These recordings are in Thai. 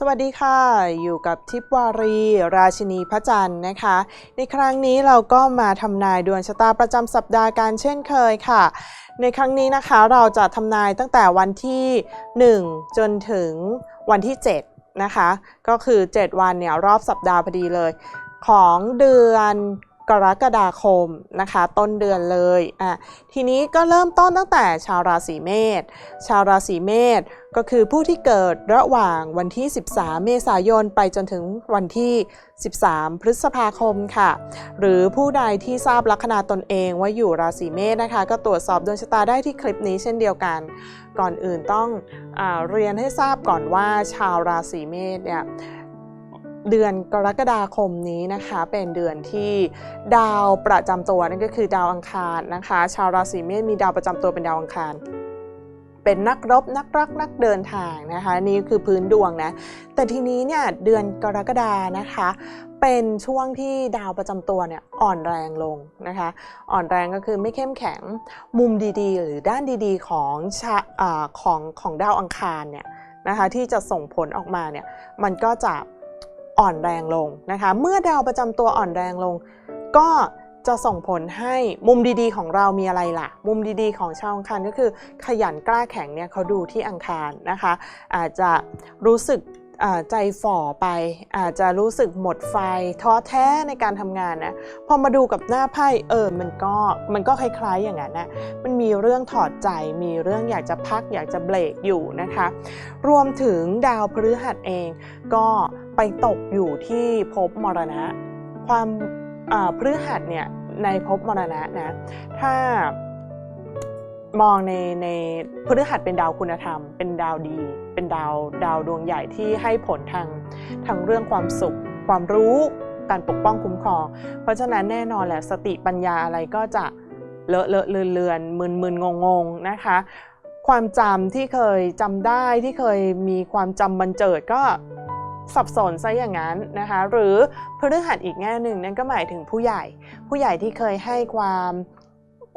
สวัสดีค่ะ อยู่กับทิพวารี ราชินีพระจันทร์นะคะ ในครั้งนี้เราก็มาทำนายดวงชะตาประจำสัปดาห์การเช่นเคยค่ะ ในครั้งนี้นะคะเราจะทำนายตั้งแต่วันที่ 1 จนถึงวันที่ 7 นะคะ ก็คือ 7 วันเนี่ยรอบสัปดาห์พอดีเลย ของเดือน กรกฎาคมนะคะ ต้นเดือนเลยอะทีนี้ก็เริ่มต้นตั้งแต่ชาวราศีเมษชาวราศีเมษก็คือผู้ที่เกิดระหว่างวันที่ 13 เมษายนไปจนถึงวันที่ 13 พฤษภาคมค่ะ หรือผู้ใดที่ทราบลัคนาตนเองว่าอยู่ราศีเมษนะคะ ก็ตรวจสอบดวงชะตาได้ที่คลิปนี้เช่นเดียวกัน ก่อนอื่นต้องอเรียนให้ทราบก่อนว่าชาวราศีเมษเนี่ย เดือนกรกฎาคมนี้นะคะเป็นเดือนที่ดาวประจำตัวนั่นก็คือดาวอังคารนะคะ ชาวราศีเมษมีดาวประจำตัวเป็นดาวอังคาร เป็นนักรบนักรักนักเดินทางนะคะ นี่คือพื้นดวงนะ แต่ทีนี้เนี่ยเดือนกรกฎานะคะ เป็นช่วงที่ดาวประจำตัวเนี่ยอ่อนแรงลงนะคะ อ่อนแรงก็คือไม่เข้มแข็งมุมดีๆ หรือด้านดีๆของชาอของของดาวอังคารเนี่ยนะคะที่จะส่งผลออกมาเนี่ยมันก็จะ อ่อนแรงลงนะคะเมื่อดาวประจำตัวอ่อนแรงลง ก็จะส่งผลให้มุมดีๆ ของเรามีอะไรล่ะ มุมดีๆ ของชาวอังคารก็คือ ขยันกล้าแข็งเนี่ยเขาดูที่อังคารนะคะ อาจจะรู้สึกใจฝ่อไป อาจจะรู้สึกหมดไฟท้อแท้ในการทำงานนะพอมาดูกับหน้าไพ่เออมันก็มันก็คล้ายๆอย่างนั้นนะมันมีเรื่องถอดใจมีเรื่องอยากจะพักอยากจะเบรกอยู่นะคะ รวมถึงดาวพฤหัสเองก็ ไปตกอยู่ที่ภพมรณะ ความพฤหัสเนี่ยในภพมรณะนะ ถ้ามองในในพฤหัสเป็นดาวคุณธรรม เป็นดาวดี เป็นดาวดาวดวงใหญ่ที่ให้ผลทางทางเรื่องความสุข ความรู้การปกป้องคุ้มครอง เพราะฉะนั้นแน่นอนแหละสติปัญญาอะไรก็จะเลอะเลอะเลือนเลือนมึนมึนงงงนะคะ ความจำที่เคยจำได้ที่เคยมีความจำบันเจิดก็ สับสนซะอย่างนั้นนะคะหรือพฤหัสอีกแง่หนึ่งนั่นก็หมายถึงผู้ใหญ่ ผู้ใหญ่ที่เคยให้ความ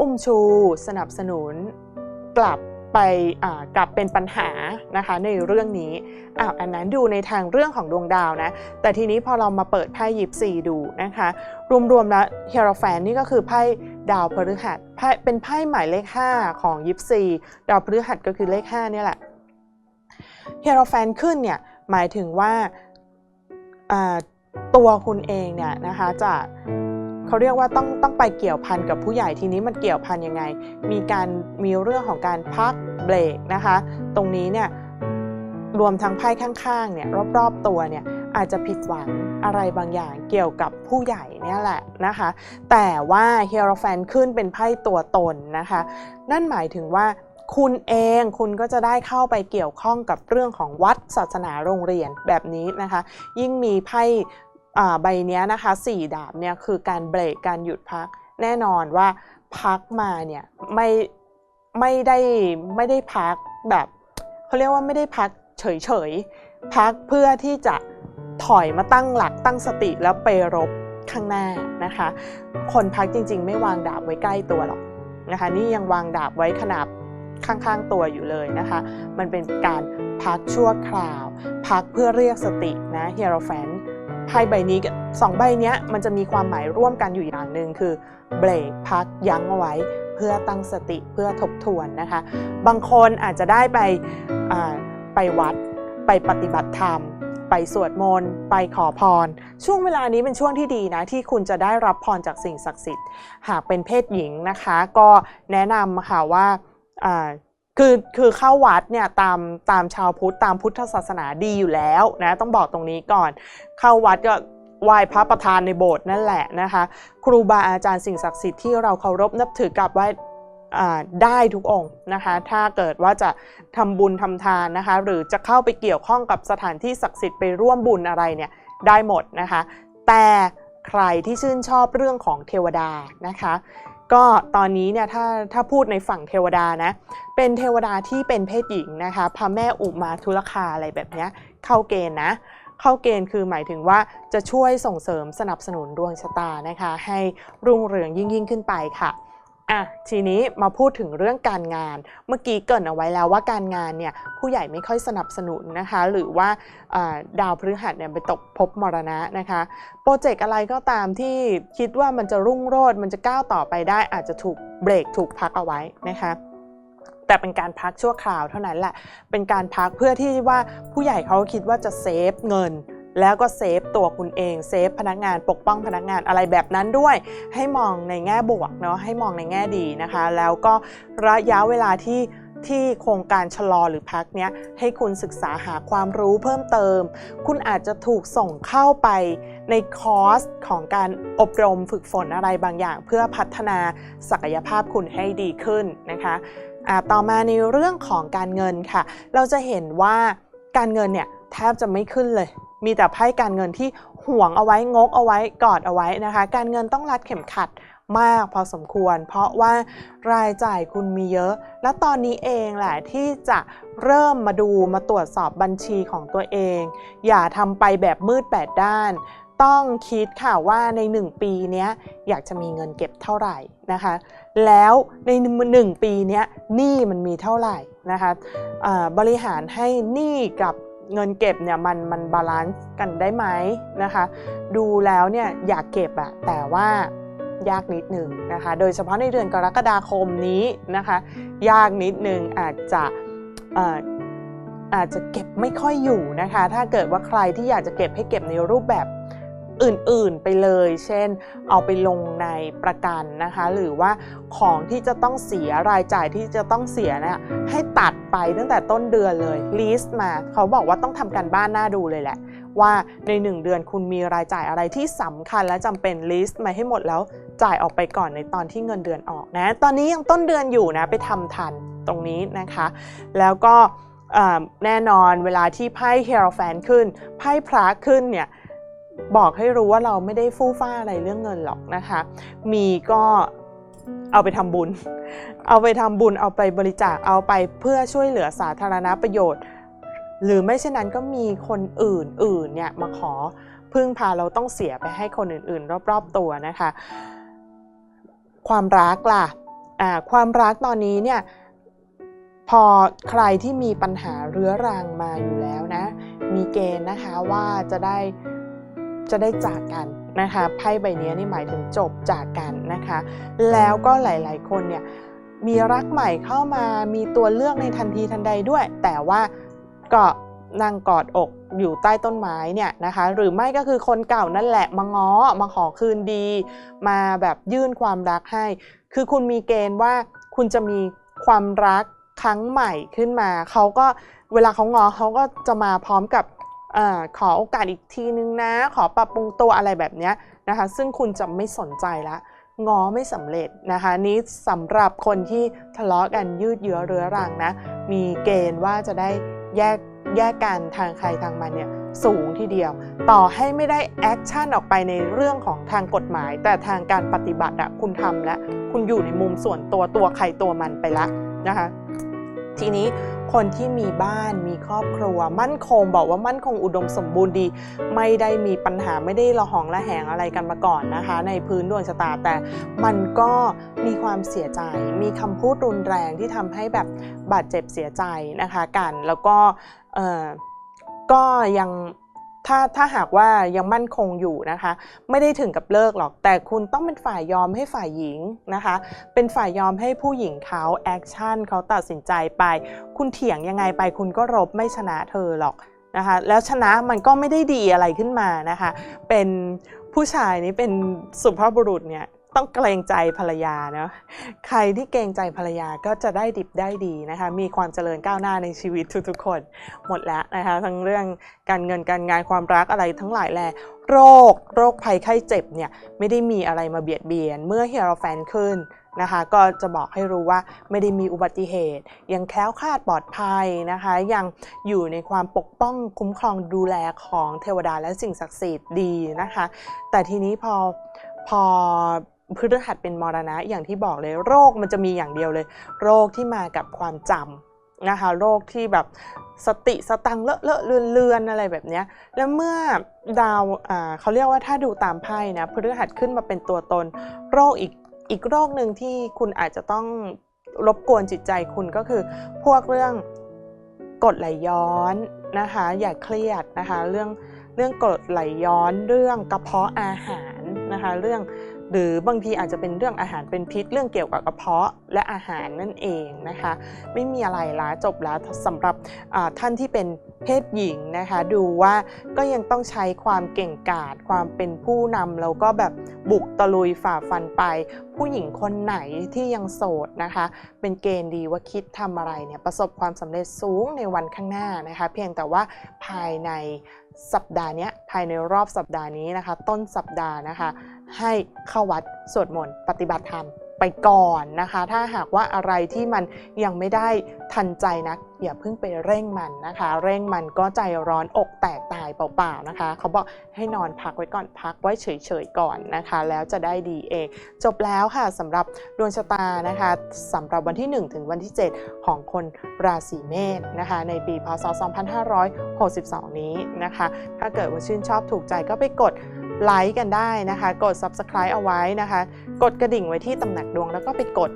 อุ้มชู สนับสนุน กลับไปกลับเป็นปัญหานะคะในเรื่องนี้อ้าวอันนั้นดูในทางเรื่องของดวงดาวนะแต่ทีนี้พอเรามาเปิดไพ่ยิปซีดูนะคะรวมๆแล้วเฮโรแฟนนี่ก็คือไพ่ดาวพฤหัสไพ่เป็นไพ่หมายเลข 5 ของยิปซีดาวพฤหัสก็คือเลข5เนี่ยแหละเฮโรแฟนขึ้นเนี่ย หมายถึงว่าตัวคุณเองเนี่ยนะคะจะเขาเรียกว่าต้องต้องไปเกี่ยวพันกับผู้ใหญ่ทีนี้มันเกี่ยวพันยังไง มีการมีเรื่องของการพักเบรกนะคะ ตรงนี้เนี่ยรวมทั้งไพ่ข้างๆเนี่ยรอบๆตัวเนี่ยอาจจะผิดหวังอะไรบางอย่างเกี่ยวกับผู้ใหญ่เนี่ยแหละนะคะ แต่ว่าเฮโรแฟนขึ้นเป็นไพ่ตัวตนนะคะ นั่นหมายถึงว่า คุณเองคุณก็จะได้เข้าไปเกี่ยวข้องกับเรื่องของวัดศาสนาโรงเรียนแบบนี้นะคะ ยิ่งมีไพ่ใบนี้นะคะสี่ดาบเนี่ยคือการเบรกการหยุดพัก แน่นอนว่าพักมาเนี่ยไม่ไม่ได้ไม่ได้พักแบบเขาเรียกว่าไม่ได้พักเฉยๆ พักเพื่อที่จะถอยมาตั้งหลักตั้งสติแล้วไปรบข้างหน้านะคะ คนพักจริงๆ ไม่วางดาบไว้ใกล้ตัวหรอกนะคะ นี่ยังวางดาบไว้ขนาบ ข้างๆตัวอยู่เลยนะคะ มันเป็นการพักชั่วคราว พักเพื่อเรียกสตินะเฮโรแฟนไพ่ใบนี้กับสองใบนี้มันจะมีความหมายร่วมกันอยู่อย่างหนึ่งคือเบรกพักยั้งเอาไว้ เพื่อตั้งสติเพื่อทบทวนนะคะ บางคนอาจจะได้ไปไปวัด ไปปฏิบัติธรรม ไปสวดมนต์ไปขอพร ช่วงเวลานี้เป็นช่วงที่ดีนะที่คุณจะได้รับพรจากสิ่งศักดิ์สิทธิ์ หากเป็นเพศหญิงนะคะ ก็แนะนำค่ะว่า อ่าคือคือเข้าวัดเนี่ยตามตามชาวพุทธตามพุทธศาสนาดีอยู่แล้วนะต้องบอกตรงนี้ก่อน เข้าวัดก็ไหว้พระประธานในโบสถ์นั่นแหละนะคะ ครูบาอาจารย์สิ่งศักดิ์สิทธิ์ที่เราเคารพนับถือกราบไหว้อ่าได้ทุกองค์นะคะ ถ้าเกิดว่าจะทำบุญทำทานนะคะ หรือจะเข้าไปเกี่ยวข้องกับสถานที่ศักดิ์สิทธิ์ไปร่วมบุญอะไรเนี่ยได้หมดนะคะ แต่ใครที่ชื่นชอบเรื่องของเทวดานะคะ ก็ตอนนี้เนี่ยถ้าถ้าพูดในฝั่งเทวดานะเป็นเทวดาที่เป็นเพศหญิงนะคะพระแม่อุมาทุลคาอะไรแบบนี้เข้าเกณฑ์นะเข้าเกณฑ์คือหมายถึงว่าจะช่วยส่งเสริมสนับสนุนดวงชะตานะคะ ให้รุ่งเรืองยิ่งยิ่งขึ้นไปค่ะ อะทีนี้มาพูดถึงเรื่องการงาน เมื่อกี้เกรินเอาไว้แล้วว่าการงานเนี่ยผู้ใหญ่ไม่ค่อยสนับสนุนนะคะ หรือว่าอ่าดาวพฤหัสเนี่ยไปตกภพมรณะนะคะโปรเจกต์อะไรก็ตามที่คิดว่ามันจะรุ่งโรจน์มันจะก้าวต่อไปได้ อาจจะถูกเบรกถูกพักเอาไว้นะคะแต่เป็นการพักชั่วคราวเท่านั้นแหละ เป็นการพักเพื่อที่ว่าผู้ใหญ่เขาคิดว่าจะเซฟเงิน แล้วก็เซฟตัวคุณเอง เซฟพนักงานปกป้องพนักงานอะไรแบบนั้นด้วย ให้มองในแง่บวกเนาะให้มองในแง่ดีนะคะ แล้วก็ระยะเวลาที่ที่โครงการชะลอหรือพักเนี้ยให้คุณศึกษาหาความรู้เพิ่มเติม คุณอาจจะถูกส่งเข้าไปในคอร์สของการอบรมฝึกฝนอะไรบางอย่าง เพื่อพัฒนาศักยภาพคุณให้ดีขึ้นนะคะอ่าต่อมาในเรื่องของการเงินค่ะ เราจะเห็นว่าการเงินเนี่ยแทบจะไม่ขึ้นเลย มีแต่ไพ่การเงินที่ห่วงเอาไว้งกเอาไว้กอดเอาไว้นะคะ การเงินต้องรัดเข็มขัดมากพอสมควร เพราะว่ารายจ่ายคุณมีเยอะ และตอนนี้เองแหละที่จะเริ่มมาดูมาตรวจสอบบัญชีของตัวเอง อย่าทำไปแบบมืดแปดด้าน ต้องคิดค่ะว่าใน 1 ปีนี้อยากจะมีเงินเก็บเท่าไหร่นะคะ แล้วใน 1 ปีนี้หนี้มันมีเท่าไหร่นะคะอ่าบริหารให้หนี้กับ เงินเก็บเนี่ยมันมันบาลานซ์กันได้ไหมนะคะ ดูแล้วเนี่ยอยากเก็บอะแต่ว่ายากนิดหนึ่งนะคะ โดยเฉพาะในเดือนกรกฎาคมนี้นะคะ ยากนิดหนึ่งอาจจะอาจจะเก็บไม่ค่อยอยู่นะคะ ถ้าเกิดว่าใครที่อยากจะเก็บให้เก็บในรูปแบบ อื่นๆไปเลย เช่น เอาไปลงในประกันนะคะ หรือว่าของที่จะต้องเสียรายจ่ายที่จะต้องเสียเนี่ยให้ตัดไปตั้งแต่ต้นเดือนเลยลิสต์มา เขาบอกว่าต้องทำการบ้านหน้าดูเลยแหละ ว่าใน 1 เดือนคุณมีรายจ่ายอะไรที่สำคัญและจำเป็นลิสต์มาให้หมดแล้วจ่ายออกไปก่อนในตอนที่เงินเดือนออกนะ ตอนนี้ยังต้นเดือนอยู่นะไปทำทันตรงนี้นะคะ แล้วก็แน่นอนเวลาที่ไพ่เฮโรแฟนขึ้น ไพ่พระขึ้นเนี่ย บอกให้รู้ว่าเราไม่ได้ฟู่ฟ้าอะไรเรื่องเงินหรอกนะคะ มีก็เอาไปทำบุญ เอาไปทำบุญ เอาไปบริจาค เอาไปเพื่อช่วยเหลือสาธารณประโยชน์ หรือไม่เช่นนั้นก็มีคนอื่นอื่นเนี่ยมาขอพึ่งพาเราต้องเสียไปให้คนอื่นๆ รอบๆตัวนะคะ ความรักล่ะอ่าความรักตอนนี้เนี่ยพอใครที่มีปัญหาเรื้อรังมาอยู่แล้วนะ มีเกณฑ์นะคะว่าจะได้ จะได้จากกันนะคะไพ่ใบนี้นี่หมายถึงจบจากกันนะคะ แล้วก็หลายๆ คนเนี่ยมีรักใหม่เข้ามามีตัวเลือกในทันทีทันใดด้วย แต่ว่าก็นั่งกอดอกอยู่ใต้ต้นไม้เนี่ยนะคะ หรือไม่ก็คือคนเก่านั่นแหละมาง้อมาขอคืนดี มาแบบยื่นความรักให้ คือคุณมีเกณฑ์ว่าคุณจะมีความรักครั้งใหม่ขึ้นมา เขาก็เวลาเขาง้อเขาก็จะมาพร้อมกับ อขอโอกาสอีกทีนึงนะ ขอปรับปรุงตัวอะไรแบบนี้นะคะ ซึ่งคุณจะไม่สนใจละง้อไม่สำเร็จนะคะ นี้สำหรับคนที่ทะเลาะกันยืดเยื้อเรื้อรังนะ มีเกณฑ์ว่าจะได้แยกแยกกันทางใครทางมันเนี่ยสูงทีเดียว ต่อให้ไม่ได้แอคชั่นออกไปในเรื่องของทางกฎหมาย แต่ทางการปฏิบัติอะคุณทำแล้ว คุณอยู่ในมุมส่วนตัวตัวใครตัวมันไปละนะคะ ทีนี้ คนที่มีบ้านมีครอบครัว มั่นคงบอกว่ามั่นคงอุดมสมบูรณ์ดี ไม่ได้มีปัญหาไม่ได้ระหองระแหงอะไรกันมาก่อนนะคะ ในพื้นดวงชะตาแต่มันก็มีความเสียใจ มีคำพูดรุนแรงที่ทำให้แบบบาดเจ็บเสียใจนะคะกันแล้วก็เออก็ยัง ถ้าถ้าหากว่ายังมั่นคงอยู่นะคะ ไม่ได้ถึงกับเลิกหรอก แต่คุณต้องเป็นฝ่ายยอมให้ฝ่ายหญิงนะคะ เป็นฝ่ายยอมให้ผู้หญิงเขาแอคชั่นเขาตัดสินใจไป คุณเถียงยังไงไปคุณก็รบไม่ชนะเธอหรอกนะคะ แล้วชนะมันก็ไม่ได้ดีอะไรขึ้นมานะคะ เป็นผู้ชายนี่เป็นสุภาพบุรุษเนี่ย ต้องเกรงใจภรรยาเนาะใครที่เกรงใจภรรยาก็จะได้ดิบได้ดีนะคะ มีความเจริญก้าวหน้าในชีวิตทุกๆ คนหมดแล้วนะคะ ทั้งเรื่องการเงินการงานความรักอะไรทั้งหลายแหละโรค โรคภัยไข้เจ็บเนี่ยไม่ได้มีอะไรมาเบียดเบียน เมื่อเฮียโรแฟนขึ้นนะคะก็จะบอกให้รู้ว่าไม่ได้มีอุบัติเหตุ ยังแคล้วคลาดปลอดภัยนะคะ ยังอยู่ในความปกป้องคุ้มครองดูแลของเทวดาและสิ่งศักดิ์สิทธิ์ดีนะคะ แต่ทีนี้พอพอ พฤหัสเป็นมรณะอย่างที่บอกเลยโรคมันจะมีอย่างเดียวเลย โรคที่มากับความจำนะคะโรคที่แบบสติสตังเลอะเลอะเลือนเลือนอะไรแบบนี้แล้วเมื่อดาวาเขาเรียกว่าถ้าดูตามไพ่นะพฤหัสขึ้นมาเป็นตัวตน โรคอีกอีกโรคหนึ่งที่คุณอาจจะต้องรบกวนจิตใจคุณก็คือพวกเรื่องกดไหลย้อนนะคะอย่าเครียดนะคะเรื่องเรื่องกดไหลย้อนเรื่องกระเพาะอาหารนะคะเรื่อง หรือบางทีอาจจะเป็นเรื่องอาหารเป็นพิษเรื่องเกี่ยวกับกระเพาะและอาหารนั่นเองนะคะ ไม่มีอะไรละจบแล้วสำหรับท่านที่เป็นเพศหญิงนะคะ ดูว่าก็ยังต้องใช้ความเก่งกาจความเป็นผู้นำแล้วก็แบบบุกตะลุยฝ่าฟันไป ผู้หญิงคนไหนที่ยังโสดนะคะ เป็นเกณฑ์ดีว่าคิดทำอะไรเนี่ยประสบความสำเร็จสูงในวันข้างหน้านะคะ เพียงแต่ว่าภายในสัปดาห์นี้ภายในรอบสัปดาห์นี้นะคะ ต้นสัปดาห์นะคะ ให้เข้าวัดสวดมนต์ปฏิบัติธรรมไปก่อนนะคะ ถ้าหากว่าอะไรที่มันยังไม่ได้ทันใจนักอย่าเพิ่งไปเร่งมันนะคะ เร่งมันก็ใจร้อนอกแตกตายเปล่าๆนะคะ เขาบอกให้นอนพักไว้ก่อนพักไว้เฉยๆก่อนนะคะ แล้วจะได้ดีเอง จบแล้วค่ะสำหรับดวงชะตานะคะสำหรับวันที่ 1 ถึงวันที่ 7 ของคนราศีเมษนะคะ ในปีพศ 2562 นี้นะคะ ถ้าเกิดว่าชื่นชอบถูกใจก็ไปกด ไลค์กันได้นะคะ กด Subscribe เอาไว้นะคะ กดกระดิ่งไว้ที่ตำหนักดวงแล้วก็ไปกด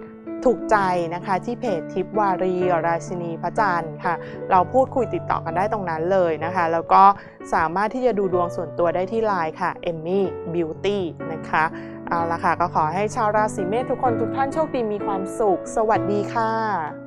ถูกใจนะคะที่เพจทิปวารีราชินีพระจันทร์ค่ะ เราพูดคุยติดต่อกันได้ตรงนั้นเลยนะคะ แล้วก็สามารถที่จะดูดวงส่วนตัวได้ที่ไลน์ค่ะ Emmy Beauty นะคะเอาละค่ะ ก็ขอให้ชาวราศีเมษทุกคนทุกท่านโชคดีมีความสุข สวัสดีค่ะ